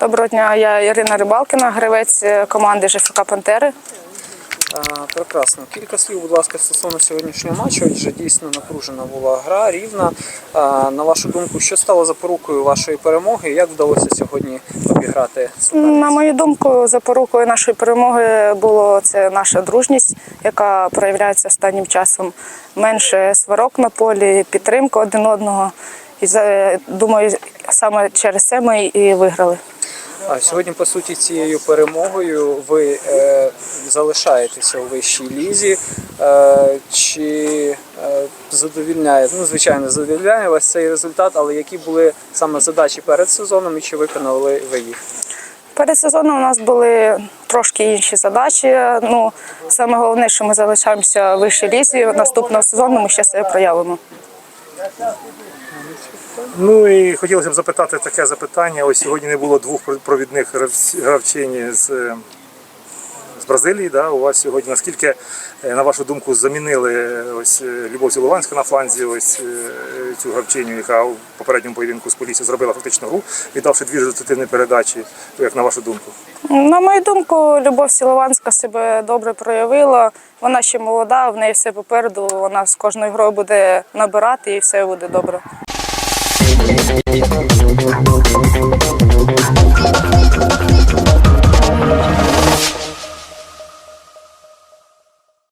Доброго дня, я Ірина Рибалкіна, гравець команди ЖФК Пантери. Прекрасно. Кілька слів, будь ласка, стосовно сьогоднішнього матчу, адже дійсно напружена була гра, рівна. На вашу думку, що стало запорукою вашої перемоги? Як вдалося сьогодні обіграти? На мою думку, запорукою нашої перемоги було це наша дружність, яка проявляється останнім часом. Менше сварок на полі, підтримка один одного. І думаю, саме через це ми і виграли. А сьогодні, по суті, цією перемогою ви е, залишаєтеся у вищій лізі. Е, чи е, задовільняє, ну звичайно, задовільняє вас цей результат, але які були саме задачі перед сезоном і чи виконали ви їх? Перед сезоном у нас були трошки інші задачі. Ну, саме головне, що ми залишаємося в вищій лізі. Наступного сезону ми ще себе проявимо. Ну і хотілося б запитати таке запитання. Ось сьогодні не було двох провідних гравчині з, з Бразилії. Да? У вас сьогодні наскільки, е, на вашу думку, замінили е, ось е, Любов Цілованська на фланзі, ось цю гравчиню, яка у попередньому поєдинку з Полісі зробила фактично гру, віддавши дві результативні передачі, як на вашу думку? На мою думку, Любов Сілованська себе добре проявила. Вона ще молода, в неї все попереду. Вона з кожною грою буде набирати і все буде добре. Thank you.